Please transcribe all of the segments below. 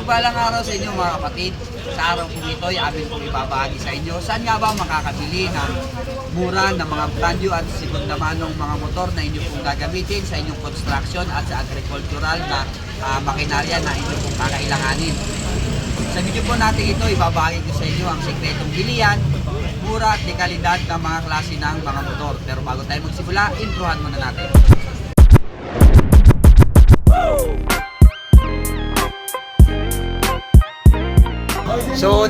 Mapagpalang araw sa inyo mga kapatid. Sa araw po ito ay amin pong ibabahagi sa inyo. Saan nga ba makakabili ng mura ng mga brand new at segunda manong mga motor na inyo pong gagamitin sa inyong construction at sa agricultural na ah, makinarya na inyo pong kakailanganin. Sa video po natin ito, ibabahagi ko sa inyo ang sekretong bilian, mura at dekalidad ng mga klase ng mga motor. Pero bago tayo magsimula, introhan muna natin.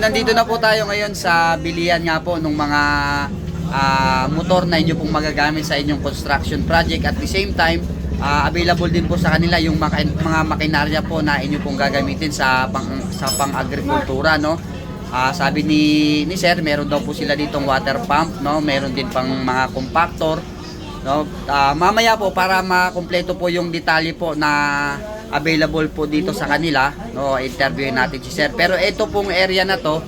Nandito na po tayo ngayon sa bilian nga po ng mga ah, motor na inyo pong magagamit sa inyong construction project. At the same time, ah, available din po sa kanila yung maki- mga makinarya po na inyo pong gagamitin sa pang sa pang-agrikultura, no? Ah, sabi ni ni Sir, meron daw po sila ditong water pump, no? Meron din pang mga compactor, no? Ah, mamaya po para makumpleto po yung detalye po na available po dito sa kanila, no? Interviewin natin si Sir. Pero ito pong area na to,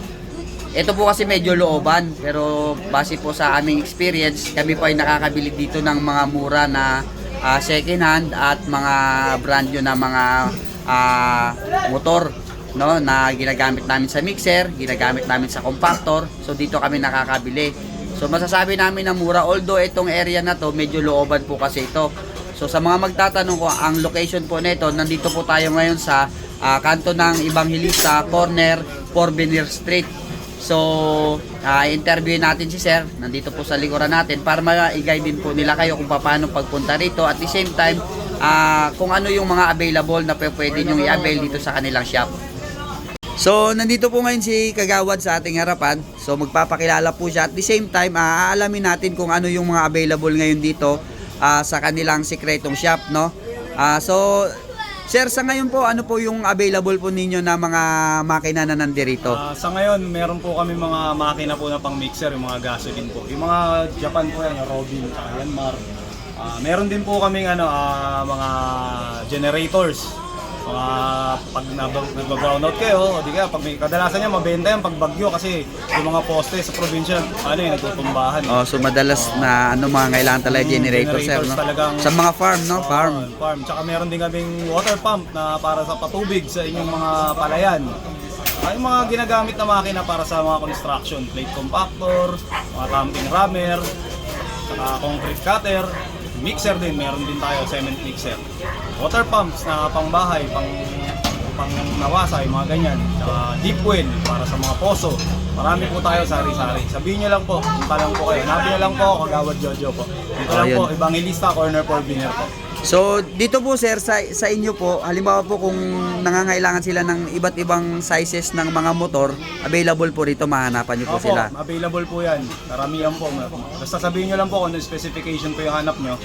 ito po kasi medyo looban, pero base po sa aming experience, kami po ay nakakabili dito ng mga mura na ah, second hand at mga brand new na mga ah, motor no na ginagamit namin sa mixer, ginagamit namin sa compactor. So dito kami nakakabili. So masasabi namin na mura although itong area na to medyo looban po kasi ito. So sa mga magtatanong ko ang location po nito, nandito po tayo ngayon sa ah, kanto ng Evangelista corner Porvenir Street. So, ah, interview natin si Sir, nandito po sa likuran natin para ma-guide din po nila kayo kung paano pagpunta rito. At the same time, ah, kung ano yung mga available na pwede nyo i-avail dito sa kanilang shop. So, nandito po ngayon si Kagawad sa ating harapan. So, magpapakilala po siya. At the same time, aalamin natin kung ano yung mga available ngayon dito ah, sa kanilang sikretong shop, no? Ah, so, Sir, sa ngayon po, ano po yung available po ninyo na mga makina na nandirito? Ah, sa ngayon, meron po kami mga makina po na pang mixer, yung mga gasoline po. Yung mga Japan po yan, Robin, Yanmar. Ah, meron din po kaming ano, ah, mga generators. Mga pag nab- nag-brownout kayo, o di kaya pag may kadalasan niya mabenta yan pag bagyo kasi yung mga poste sa probinsya, ano yung nagtutumbahan. Oh, so madalas na ano mga kailangan talaga Mm, generator, sir, generators no? talagang- Sa mga farm, no? Oo, Farm. farm. Tsaka meron din kaming water pump na para sa patubig sa inyong mga palayan. Ay mga ginagamit na makina para sa mga construction, plate compactor, mga camping rammer, saka concrete cutter, mixer din, meron din tayo, cement mixer. Water pumps na pangbahay, pang pang nawasay, mga ganyan. Tsaka deep well para sa mga poso. Marami po tayo sari-sari. Sabihin nyo lang po, punta lang po kayo. Nabi nyo lang po, Kagawad Jojo po. Dito lang po, Evangelista, corner for Biner po. So, dito po sir, sa, sa inyo po, halimbawa po kung nangangailangan sila ng iba't ibang sizes ng mga motor, available po rito, mahanapan nyo po Opo, sila. available po yan. Karamihan po. Basta sabihin nyo lang po kung ano specification po yung hanap nyo.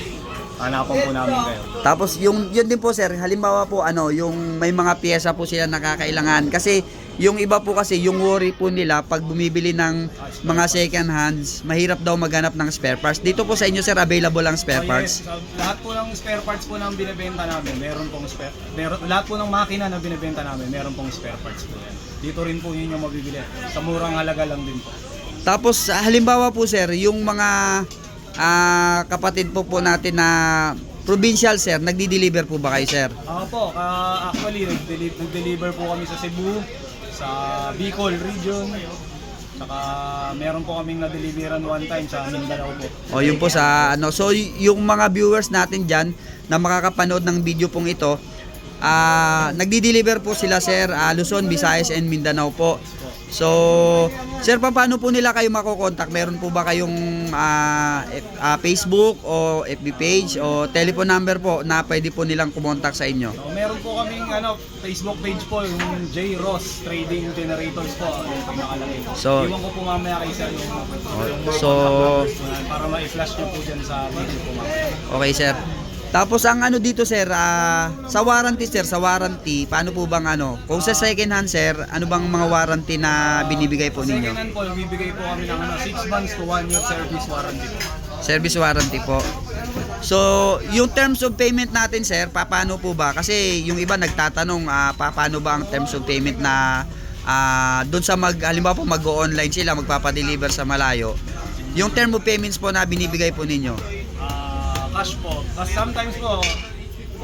Hanapan po namin kayo. Tapos yung yun din po sir, halimbawa po ano, yung may mga piyesa po sila nakakailangan kasi yung iba po kasi yung worry po nila pag bumibili ng mga second hands, mahirap daw maghanap ng spare parts. Dito po sa inyo sir, available ang spare So, parts. yes, sa- lahat po ng spare parts po na binibenta namin, meron pong spare meron, lahat po ng makina na binibenta namin, meron pong spare parts po yan. Dito rin po yun yung mabibili. Sa murang halaga lang din po. Tapos ah, halimbawa po sir, yung mga ah, kapatid po po natin na provincial sir, nagdi-deliver po ba kayo sir? Ako po, ka- actually, nag-deli- nag-deliver po kami sa Cebu, sa Bicol region, saka meron po kaming na-deliveran one time sa Mindanao po. O yun po sa ano. So yung mga viewers natin diyan na makakapanood ng video pong ito, ah nagdi-deliver po sila sir ah, Luzon, Visayas and Mindanao po. So, sir, pa- paano po nila kayo makokontak? Meron po ba kayong F- ah, Facebook o FB page o telephone number po na pwede po nilang kumontak sa inyo? So, meron po kaming ano, Facebook page po, yung J. Ross Trading Generators po, yung pinakalagay. So- Iwan ko po mamaya kay sir yung, yung so- po yan para ma-flash nyo po dyan sa video po mamaya. Okay, sir. Tapos ang ano dito sir, ah, sa warranty sir, sa warranty, paano po bang ano? Kung sa second hand sir, ano bang mga warranty na binibigay po Sa ninyo? second hand po, bibigay po kami ng ano, 6 months to 1 year service warranty po. Service warranty po. So, yung terms of payment natin sir, pa- paano po ba? Kasi yung iba nagtatanong, ah, pa- paano ba ang terms of payment na ah, doon sa mag, halimbawa po mag-online sila, magpapadeliver sa malayo. Yung term of payments po na binibigay po ninyo. Cash po. Tapos sometimes po,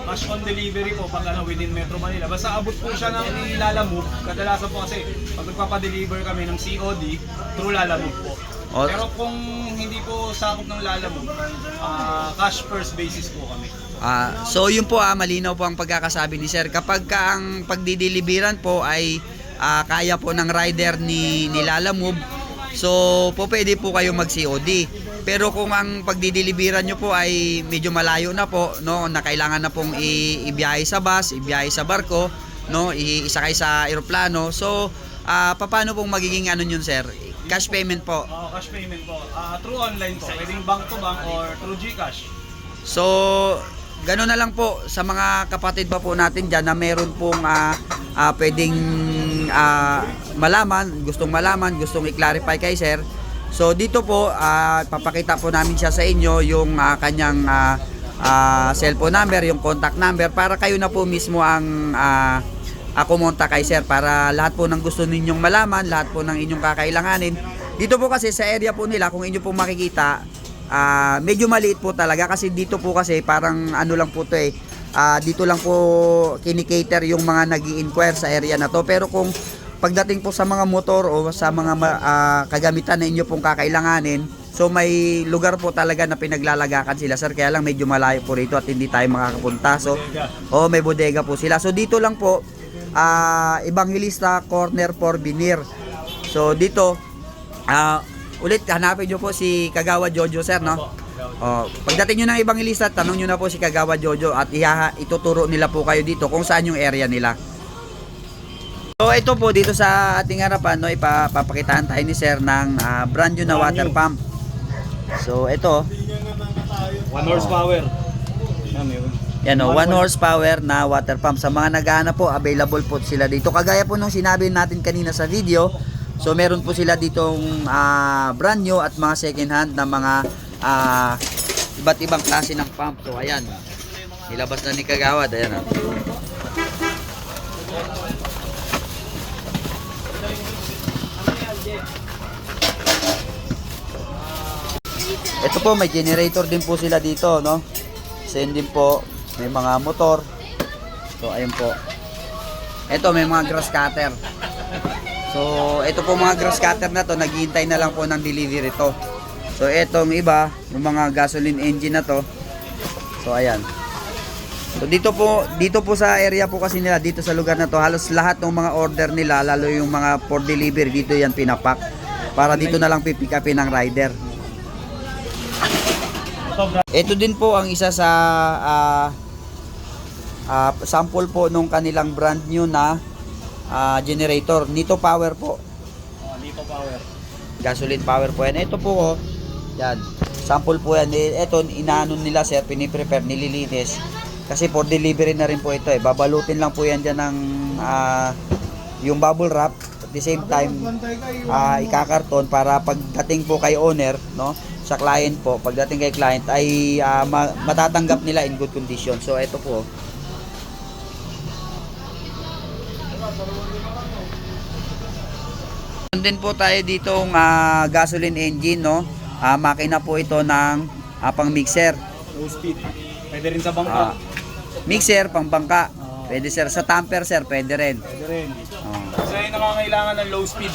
cash on delivery po pag ano, within Metro Manila. Basta abot po siya ng Lalamove. Kadalasan po kasi pag nagpapadeliver kami ng COD, through Lalamove po. O- Pero kung hindi po sakop ng Lalamove, ah, cash first basis po kami. Ah, so yun po ah, malinaw po ang pagkakasabi ni Sir. Kapag ka ang pagdideliveran po ay ah, kaya po ng rider ni, ni Lala Move, so po pwede po kayo mag-COD. Pero kung ang pagdideliveran nyo po ay medyo malayo na po, no, na kailangan na pong i- ibiyahe sa bus, ibiyahe sa barko, no, isakay sa eroplano. So, ah, paano pong magiging ano yun, Sir? Cash payment po. Ah, cash payment po. Ah, through online po. Pwedeng bank to bank or through GCash. So, gano'n na lang po sa mga kapatid pa po natin dyan na meron pong ah, ah, pwedeng ah, malaman, gustong malaman, gustong i-clarify kay sir. So, dito po, ah, papakita po namin siya sa inyo yung ah, kanyang ah, ah, cellphone number, yung contact number para kayo na po mismo ang ah, ako monta kay sir para lahat po ng gusto ninyong malaman, lahat po ng inyong kakailanganin. Dito po kasi sa area po nila, kung inyo po makikita, ah, medyo maliit po talaga kasi dito po kasi parang ano lang po to eh. ah, dito lang po kinikater yung mga nag inquire sa area na to. Pero kung pagdating po sa mga motor o sa mga ah, kagamitan na inyo pong kakailanganin, so may lugar po talaga na pinaglalagakan sila sir. Kaya lang medyo malayo po rito at hindi tayo makakapunta. So, Oh, may bodega po sila. So dito lang po ah Evangelista Corner for Binir. So dito ah ulit hanapin niyo po si Kagawa Jojo sir, no? Oh, pagdating niyo ng Evangelista, tanong niyo na po si Kagawa Jojo at ihaha, ituturo nila po kayo dito kung saan yung area nila. So ito po dito sa ating harapan no ipapakitaan tayo ni sir ng ah, brand new na water pump. So ito 1 horsepower. Yan, o, 1 horsepower na water pump. Sa mga naghahanap po, available po sila dito. Kagaya po nung sinabi natin kanina sa video, so meron po sila ditong ah, brand new at mga second hand na mga ah, iba't ibang klase ng pump. So ayan, nilabas na ni Kagawad. Ayan o. Ito po, may generator din po sila dito, no? Same din po, may mga motor. So, ayun po. Ito, may mga grass cutter. So, ito po mga grass cutter na to, naghihintay na lang po ng delivery to. So, etong iba, yung mga gasoline engine na to. So, ayan. So, dito po, dito po sa area po kasi nila, dito sa lugar na to, halos lahat ng mga order nila, lalo yung mga for delivery, dito yan pinapak. Para dito na lang pipick upin ng rider. Ito din po ang isa sa ah, ah, sample po nung kanilang brand new na ah, generator. Nito power po. Oh, dito power. Gasoline power po yan. Ito po oh. Yan. Sample po yan. Eh, Ito inaano nila sir, piniprepare, nililinis. Kasi for delivery na rin po ito eh. Babalutin lang po yan dyan ng ah, yung bubble wrap. At the same time, ah ikakarton para pagdating po kay owner, no? Sa client po, pagdating kay client ay ma- matatanggap nila in good condition. So ito po. Meron din po tayo ditong ah, gasoline engine, no? Ah, makina po ito ng ah, pang mixer. Low speed. Pwede rin sa bangka. Ah, mixer, pang bangka. Pwede sir. Sa tamper sir, pwede rin. Pwede rin. Oh. Kasi nangangailangan ng low speed.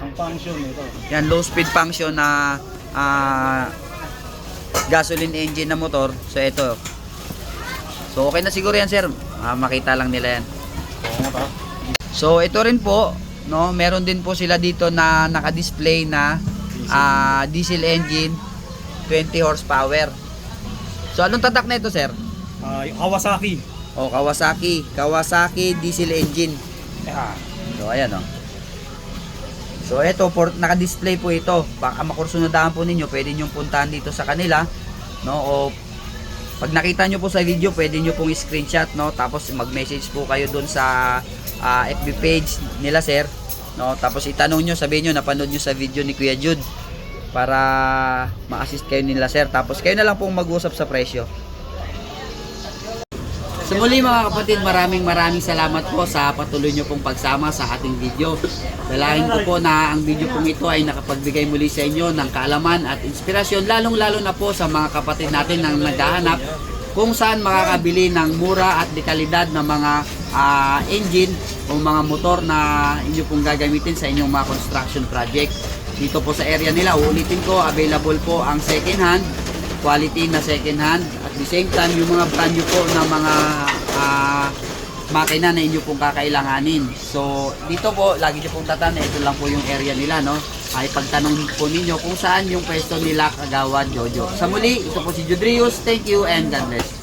Ang function nito. Yan, low speed function na ah, gasoline engine na motor. So, ito. So, okay na siguro yan, sir. Ah, makita lang nila yan. Oo, ta. So, ito rin po, no, meron din po sila dito na naka-display na ah, diesel engine 20 horsepower. So, anong tatak na ito, sir? Yung Kawasaki. O, Kawasaki. Kawasaki diesel engine. Yeah. So, ayan o. So, ito, for, naka-display po ito. Baka makursunadahan po ninyo, pwede nyo puntahan dito sa kanila. No? O, pag nakita nyo po sa video, pwede nyo pong screenshot, no? Tapos, mag-message po kayo dun sa ah, FB page nila, sir. No? Tapos, itanong nyo, sabihin nyo, napanood nyo sa video ni Kuya Jude para ma-assist kayo nila, sir. Tapos, kayo na lang pong mag-usap sa presyo. Sa muli mga kapatid, maraming maraming salamat po sa patuloy nyo pong pagsama sa ating video. Dalahin ko po na ang video pong ito ay nakapagbigay muli sa inyo ng kaalaman at inspirasyon lalong lalo na po sa mga kapatid natin na naghahanap kung saan makakabili ng mura at dekalidad na mga ah, engine o mga motor na inyo pong gagamitin sa inyong mga construction project. Dito po sa area nila, uulitin ko, available po ang second hand, quality na second hand. At the same time, yung mga brand new po na mga ah, makina na inyo pong kakailanganin. So, dito po, lagi nyo pong tatan, ito lang po yung area nila, no? Ay pagtanong po ninyo kung saan yung pwesto nila Kagawad Jojo. Sa muli, ito po si Judrius. Thank you and God bless.